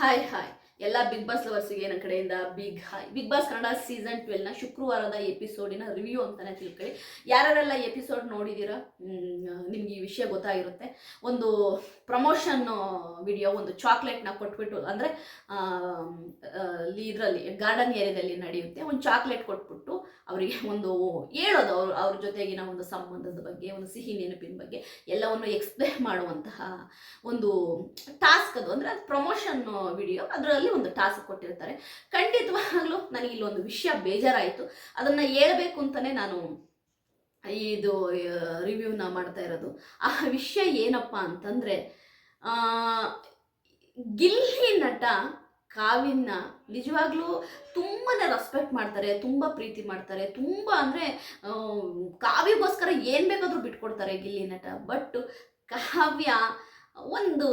はいはい。ಎಲ್ಲ big boss ಲವರ್ಸ್ಗೆ ನನ್ನ ಕಡೆಯಿಂದ big hi big boss Kannada season ಟ್ವೆಲ್ನ ಶುಕ್ರವಾರದ ಎಪಿಸೋಡಿನ ರಿವ್ಯೂ ಅಂತಾನೆ ತಿಳ್ಕೊಳ್ಳಿ. ಯಾರ್ಯಾರೆಲ್ಲ ಎಪಿಸೋಡ್ ನೋಡಿದ್ದೀರಾ ನಿಮ್ಗೆ ಈ ವಿಷಯ ಗೊತ್ತಾಗಿರುತ್ತೆ. ಒಂದು ಪ್ರಮೋಷನ್ ವಿಡಿಯೋ ಒಂದು ಚಾಕ್ಲೇಟ್ನ ಕೊಟ್ಬಿಟ್ಟು, ಅಂದರೆ ಇದರಲ್ಲಿ ಗಾರ್ಡನ್ ಏರಿಯಾದಲ್ಲಿ ನಡೆಯುತ್ತೆ. ಒಂದು ಚಾಕ್ಲೇಟ್ ಕೊಟ್ಬಿಟ್ಟು, ಅವರಿಗೆ ಒಂದು ಹೇಳೋದು, ಅವ್ರ ಅವ್ರ ಜೊತೆಗಿನ ಒಂದು ಸಂಬಂಧದ ಬಗ್ಗೆ, ಒಂದು ಸಿಹಿ ನೆನಪಿನ ಬಗ್ಗೆ, ಎಲ್ಲವನ್ನು ಎಕ್ಸ್ಪ್ಲೇನ್ ಮಾಡುವಂತಹ ಒಂದು ಟಾಸ್ಕ್ ಅದು. ಅಂದರೆ ಅದು ಪ್ರಮೋಷನ್ ವಿಡಿಯೋ ಅದರಲ್ಲಿ ಒಂದು ಟಾಸ್ಕ್ ಕೊಟ್ಟಿರ್ತಾರೆ. ಖಂಡಿತವಾಗ್ಲೂ ನನಗೆ ಇಲ್ಲೊಂದು ವಿಷಯ ಬೇಜಾರಾಯಿತು. ಅದನ್ನು ಹೇಳ್ಬೇಕು ಅಂತಲೇ ನಾನು ಇದು ರಿವ್ಯೂನ ಮಾಡ್ತಾ ಇರೋದು. ಆ ವಿಷಯ ಏನಪ್ಪ ಅಂತಂದರೆ ಗಿಲ್ಲಿ ನಟ ಕಾವಿನ ನಿಜವಾಗ್ಲೂ ತುಂಬಾ ರೆಸ್ಪೆಕ್ಟ್ ಮಾಡ್ತಾರೆ, ತುಂಬ ಪ್ರೀತಿ ಮಾಡ್ತಾರೆ, ತುಂಬ ಅಂದರೆ ಕಾವ್ಯಗೋಸ್ಕರ ಏನು ಬೇಕಾದರೂ ಬಿಟ್ಕೊಡ್ತಾರೆ ಗಿಲ್ಲಿ ನಟ. ಬಟ್ ಕಾವ್ಯ ಒಂದು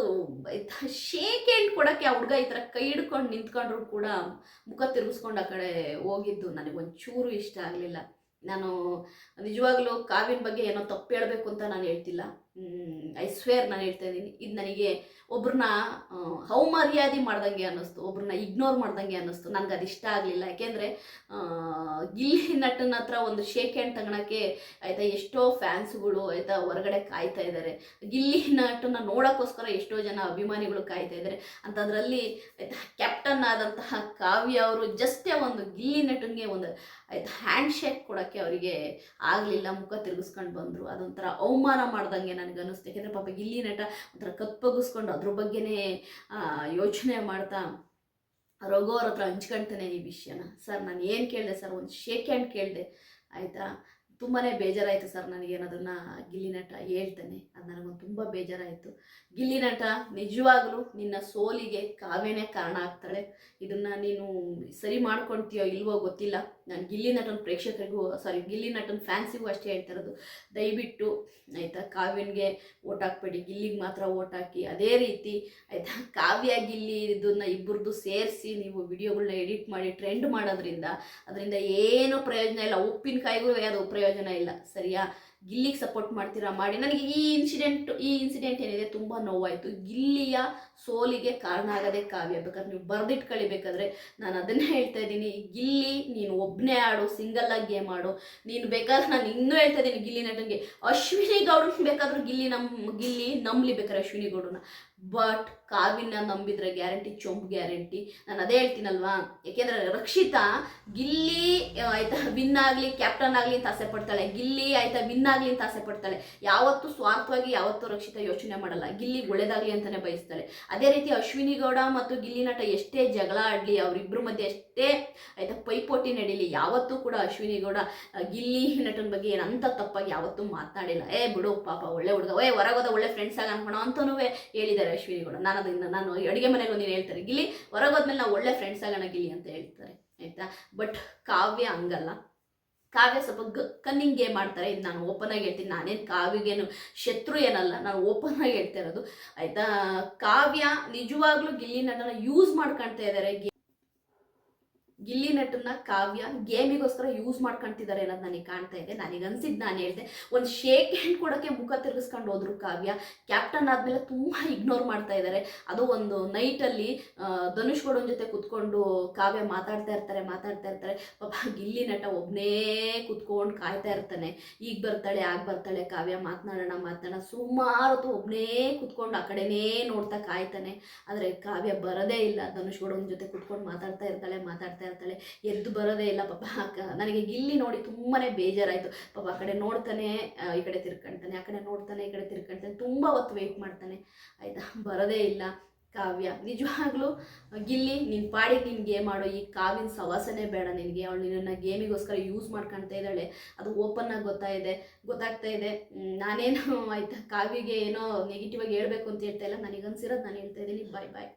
ಶೇಕ್ ಕೊಡೋಕ್ಕೆ ಆ ಹುಡುಗ ಈ ಥರ ಕೈ ಹಿಡ್ಕೊಂಡು ನಿಂತ್ಕೊಂಡ್ರು ಕೂಡ ಮುಖ ತಿರುಗಿಸ್ಕೊಂಡು ಆ ಕಡೆ ಹೋಗಿದ್ದು. ನನಗೆ ಚೂರು ಇಷ್ಟ ಆಗಲಿಲ್ಲ. ನಾನು ನಿಜವಾಗ್ಲೂ ಕಾವಿನ ಬಗ್ಗೆ ಏನೋ ತಪ್ಪು ಹೇಳಬೇಕು ಅಂತ ನಾನು ಹೇಳ್ತಿಲ್ಲ. ಐ ಸ್ವೇರ್ ನಾನು ಹೇಳ್ತಾ ಇದ್ದೀನಿ. ಇದು ನನಗೆ ಒಬ್ರನ್ನ ಅವಮರ್ಯಾದೆ ಮಾಡ್ದಂಗೆ ಅನ್ನಿಸ್ತು, ಒಬ್ರನ್ನ ಇಗ್ನೋರ್ ಮಾಡ್ದಂಗೆ ಅನ್ನಿಸ್ತು. ನನಗೆ ಅದು ಇಷ್ಟ ಆಗಲಿಲ್ಲ. ಯಾಕೆಂದರೆ ಗಿಲ್ಲಿ ನಟನ ಹತ್ರ ಒಂದು ಶೇಕ್ ಹ್ಯಾಂಡ್ ತಗೊಳಕ್ಕೆ ಆಯಿತಾ, ಎಷ್ಟೋ ಫ್ಯಾನ್ಸ್ಗಳು ಆಯಿತಾ ಹೊರಗಡೆ ಕಾಯ್ತಾ ಇದ್ದಾರೆ ಗಿಲ್ಲಿ ನಟನ ನೋಡೋಕ್ಕೋಸ್ಕರ ಎಷ್ಟೋ ಜನ ಅಭಿಮಾನಿಗಳು ಕಾಯ್ತಾ ಇದ್ದಾರೆ ಅಂಥದ್ರಲ್ಲಿ ಆಯಿತಾ ಕ್ಯಾಪ್ಟನ್ ಆದಂತಹ ಕಾವ್ಯ ಅವರು ಜಸ್ಟೇ ಒಂದು ಗಿಲ್ಲಿ ನಟನಿಗೆ ಒಂದು ಆಯಿತಾ ಹ್ಯಾಂಡ್ ಶೇಕ್ ಕೊಡೋಕ್ಕೆ ಅವರಿಗೆ ಆಗಲಿಲ್ಲ, ಮುಖ ತಿರುಗಿಸ್ಕೊಂಡು ಬಂದರು. ಅದೊಂಥರ ಅವಮಾನ ಮಾಡ್ದಂಗೆ ನನಗೆ ಅನ್ನಿಸ್ತು. ಯಾಕೆಂದರೆ ಪಾಪ ಇಲ್ಲಿ ನಟ ಒಂಥರ ಕಪ್ಪಗಿಸ್ಕೊಂಡು ಅದ್ರ ಬಗ್ಗೆನೇ ಯೋಚನೆ ಮಾಡ್ತಾ ರಘು ಅವ್ರ ಹತ್ರ ಹಂಚ್ಕೊಳ್ತಾನೆ ಈ ವಿಷಯನ. ಸರ್, ನಾನು ಏನು ಕೇಳಿದೆ ಸರ್? ಒಂದು ಶೇಕ್ ಹ್ಯಾಂಡ್ ಕೇಳಿದೆ. ಆಯಿತಾ? ತುಂಬಾ ಬೇಜಾರಾಯಿತು ಸರ್ ನನಗೇನದನ್ನು ಗಿಲ್ಲಿ ನಟ ಹೇಳ್ತಾನೆ. ಅದು ನನಗೊಂದು ತುಂಬ ಬೇಜಾರಾಯಿತು. ಗಿಲ್ಲಿ ನಟ ನಿಜವಾಗ್ಲೂ ನಿನ್ನ ಸೋಲಿಗೆ ಕಾವ್ಯನೇ ಕಾರಣ ಆಗ್ತಾಳೆ. ಇದನ್ನು ನೀನು ಸರಿ ಮಾಡ್ಕೊಳ್ತೀಯೋ ಇಲ್ವೋ ಗೊತ್ತಿಲ್ಲ. ನಾನು ಗಿಲ್ಲಿ ನಟನ ಪ್ರೇಕ್ಷಕರಿಗೂ ಸಾರಿ ಗಿಲ್ಲಿ ನಟನ ಫ್ಯಾನ್ಸಿಗೂ ಅಷ್ಟೇ ಹೇಳ್ತಾ ಇರೋದು. ದಯವಿಟ್ಟು ಆಯಿತಾ ಕಾವ್ಯನಿಗೆ ಓಟ್ ಹಾಕ್ಬೇಡಿ. ಗಿಲ್ಲಿಗೆ ಮಾತ್ರ ಓಟ್ ಹಾಕಿ. ಅದೇ ರೀತಿ ಆಯಿತಾ ಕಾವ್ಯ ಗಿಲ್ಲಿ ಇದನ್ನು ಇಬ್ಬರದ್ದು ಸೇರಿಸಿ ನೀವು ವಿಡಿಯೋಗಳನ್ನ ಎಡಿಟ್ ಮಾಡಿ ಟ್ರೆಂಡ್ ಮಾಡೋದ್ರಿಂದ, ಅದರಿಂದ ಏನು ಪ್ರಯೋಜನ ಇಲ್ಲ. ಉಪ್ಪಿನಕಾಯಿಗೂ ಅದು ಪ್ರಯೋಜನ ಇಲ್ಲ. ಸರಿಯಾ? ಗಿಲ್ಲಿಗೆ ಸಪೋರ್ಟ್ ಮಾಡ್ತೀರಾ? ಮಾಡಿ. ನನಗೆ ಈ ಇನ್ಸಿಡೆಂಟ್ ಈ ಇನ್ಸಿಡೆಂಟ್ ಏನಿದೆ ತುಂಬ ನೋವಾಯಿತು. ಗಿಲ್ಲಿಯ ಸೋಲಿಗೆ ಕಾರಣ ಆಗೋದೇ ಕಾವ್ಯ ಬೇಕಾದ್ರೆ ನೀವು ಬರೆದಿಟ್ಕೊಳ್ಳಿ ಬೇಕಾದ್ರೆ ನಾನು ಅದನ್ನೇ ಹೇಳ್ತಾ ಇದ್ದೀನಿ. ಗಿಲ್ಲಿ, ನೀನು ಒಬ್ಬನೇ ಆಡು ಸಿಂಗಲ್ ಆಗಿ ಗೇಮ್ ಆಡು. ನೀನು ಬೇಕಾದ್ರೆ ನಾನು ಇನ್ನೂ ಹೇಳ್ತಾ ಇದ್ದೀನಿ ಗಿಲ್ಲಿ ನಟನಿಗೆ. ಅಶ್ವಿನಿ ಗೌಡ್ರು ಬೇಕಾದ್ರೂ ಗಿಲ್ಲಿ ನಮ್ಮ ಗಿಲ್ಲಿ ನಂಬಲಿ ಬೇಕಾದ್ರೆ ಅಶ್ವಿನಿ ಗೌಡನ ಬಟ್ ಕಾವಿನ ನಂಬಿದ್ರೆ ಗ್ಯಾರಂಟಿ ಚೊಂಬ್ ಗ್ಯಾರಂಟಿ ನಾನು ಅದೇ ಹೇಳ್ತೀನಲ್ವಾ? ಯಾಕೆಂದ್ರೆ ರಕ್ಷಿತಾ ಗಿಲ್ಲಿ ಆಯ್ತಾ ವಿನ್ ಆಗಲಿ ಕ್ಯಾಪ್ಟನ್ ಆಗಲಿ ಅಂತ ಆಸೆ ಪಡ್ತಾಳೆ. ಗಿಲ್ಲಿ, ಆಯ್ತಾ ವಿನ್ ಆಗಲಿ ಅಂತ ಆಸೆ ಪಡ್ತಾಳೆ. ಯಾವತ್ತೂ ಸ್ವಾರ್ಥವಾಗಿ ಯಾವತ್ತೂ ರಕ್ಷಿತಾ ಯೋಚನೆ ಮಾಡಲ್ಲ. ಗಿಲ್ಲಿ ಒಳ್ಳೇದಾಗಲಿ ಅಂತಲೇ ಬಯಸ್ತಾಳೆ. ಅದೇ ರೀತಿ ಅಶ್ವಿನಿ ಗೌಡ ಮತ್ತು ಗಿಲ್ಲಿ ನಟ ಎಷ್ಟೇ ಜಗಳ ಆಡಲಿ ಅವರಿಬ್ಬರ ಮಧ್ಯೆ ಎಷ್ಟೇ ಆಯ್ತಾ ಪೈಪೋಟಿ ನಡೀಲಿ, ಯಾವತ್ತೂ ಕೂಡ ಅಶ್ವಿನಿ ಗೌಡ ಗಿಲ್ಲಿ ನಟನ ಬಗ್ಗೆ ಏನಂತ ತಪ್ಪಾಗಿ ಯಾವತ್ತೂ ಮಾತನಾಡಿಲ್ಲ ಏ, ಬಿಡು ಪಾಪ, ಒಳ್ಳೆ ಹುಡುಗ ಏ, ಹೊರಗೋದ, ಒಳ್ಳೆ ಫ್ರೆಂಡ್ಸ್ ಆಗಿ ಅನ್ಕೋಣ ಅಂತನೂ ಹೇಳಿದ್ದಾರೆ ಅಶ್ವಿನಿ ಗೌಡ. ನಾನು ಅದರಿಂದ, ನಾನು ಅಡುಗೆ ಮನೆಗೆ ಒಂದು ಹೇಳ್ತಾರೆ, ಗಿಲ್ಲಿ, ಹೊರಗೋದ್ಮೇಲೆ ನಾವು ಒಳ್ಳೆ ಫ್ರೆಂಡ್ಸ್ ಆಗೋಣ ಗಿಲ್ಲಿ ಅಂತ ಹೇಳ್ತಾರೆ, ಆಯ್ತಾ? ಬಟ್ ಕಾವ್ಯ ಹಂಗಲ್ಲ. ಕಾವ್ಯ ಸ್ವಲ್ಪ ಗ ಕನ್ನಿಂಗ್ ಗೇಮ್ ಮಾಡ್ತಾರೆ. ಇದು ನಾನು ಓಪನ್ ಆಗಿ ಹೇಳ್ತೀನಿ. ನಾನೇನು ಕಾವ್ಯಗೇನು ಶತ್ರು ಏನಲ್ಲ. ನಾನು ಓಪನ್ ಆಗಿ ಹೇಳ್ತಾ ಇರೋದು. ಆಯ್ತಾ? ಕಾವ್ಯ ನಿಜವಾಗ್ಲೂ ಗಿಲ್ಲಿ ಯೂಸ್ ಮಾಡ್ಕೊಳ್ತಾ ಇದ್ದಾರೆ ಗಿಲ್ಲಿ ನಟನ್ನ ಕಾವ್ಯ ಗೇಮಿಗೋಸ್ಕರ ಯೂಸ್ ಮಾಡ್ಕೊಂತಿದ್ದಾರೆ ಅನ್ನೋದು ನನಗೆ ಕಾಣ್ತಾ ಇದೆ. ನನಗೆ ಅನ್ಸಿದ್ದು ನಾನು ಹೇಳಿದೆ, ಒಂದು ಶೇಕ್ ಹ್ಯಾಂಡ್ ಕೊಡೋಕ್ಕೆ ಮುಖ ತಿರುಗಿಸ್ಕೊಂಡು ಹೋದ್ರು ಕಾವ್ಯ ಕ್ಯಾಪ್ಟನ್ ಆದಮೇಲೆ ತುಂಬ ಇಗ್ನೋರ್ ಮಾಡ್ತಾ ಇದ್ದಾರೆ ಅದು ಒಂದು ನೈಟಲ್ಲಿ ಧನುಷ್ ಗೌಡನ ಜೊತೆ ಕುತ್ಕೊಂಡು ಕಾವ್ಯ ಮಾತಾಡ್ತಾ ಇರ್ತಾರೆ ಮಾತಾಡ್ತಾ ಇರ್ತಾರೆ. ಪಾಪ ಗಿಲ್ಲಿ ನಟ ಒಬ್ಬನೇ ಕುತ್ಕೊಂಡು ಕಾಯ್ತಾ ಇರ್ತಾನೆ. ಈಗ ಬರ್ತಾಳೆ, ಆಗ ಬರ್ತಾಳೆ, ಕಾವ್ಯ ಮಾತನಾಡೋಣ ಮಾತನಾಡೋಣ. ಸುಮಾರು ಹೊತ್ತು ಒಬ್ಬನೇ ಕುತ್ಕೊಂಡು ಆ ಕಡೆನೇ ನೋಡ್ತಾ ಕಾಯ್ತಾನೆ. ಆದರೆ ಕಾವ್ಯ ಬರೋದೇ ಇಲ್ಲ. ಧನುಷ್ ಗೌಡನ ಜೊತೆ ಕುತ್ಕೊಂಡು ಮಾತಾಡ್ತಾ ಇರ್ತಾಳೆ, ಮಾತಾಡ್ತಾ ಇರ್ತಾಳೆ ಎದ್ದು ಬರೋದೇ ಇಲ್ಲ ಪಾಪ. ನನಗೆ ಗಿಲ್ಲಿ ನೋಡಿ ತುಂಬಾ ಬೇಜಾರಾಯಿತು. ಪಾಪ ಆ ಕಡೆ ನೋಡ್ತಾನೆ ಈ ಕಡೆ ತಿರ್ಕೊಳ್ತಾನೆ ಆ ಕಡೆ ನೋಡ್ತಾನೆ, ಈ ಕಡೆ ತಿರ್ಕೊಳ್ತಾನೆ ತುಂಬ ಹೊತ್ತು ವೆಯ್ಟ್ ಮಾಡ್ತಾನೆ. ಆಯಿತಾ? ಬರೋದೇ ಇಲ್ಲ. ಕಾವ್ಯ, ನಿಜವಾಗ್ಲೂ, ಗಿಲ್ಲಿ ನಿನ್ನ ಪಾಡಿಗೆ ನೀನು ಗೇಮ್ ಆಡೋ ಈ ಕಾವಿನ ಸವಾಸನೆ ಬೇಡ ನಿನಗೆ. ಅವಳು ನಿನ್ನನ್ನು ಗೇಮಿಗೋಸ್ಕರ ಯೂಸ್ ಮಾಡ್ಕೊಳ್ತಾ ಇದ್ದಾಳೆ. ಅದು ಓಪನ್ ಆಗಿ ಗೊತ್ತಾ ಇದೆ. ಗೊತ್ತಾಗ್ತಾ ಇದೆ. ನಾನೇನು, ಆಯ್ತಾ? ಕಾವ್ಯಗೆ ಏನೋ ನೆಗೆಟಿವ್ ಆಗಿ ಹೇಳ್ಬೇಕು ಅಂತ ಹೇಳ್ತಾ ಇಲ್ಲ. ನನಗೆ ಅನ್ಸಿರೋದು ನಾನು ಹೇಳ್ತಾ ಇದ್ದೀನಿ. ಬಾಯ್ ಬಾಯ್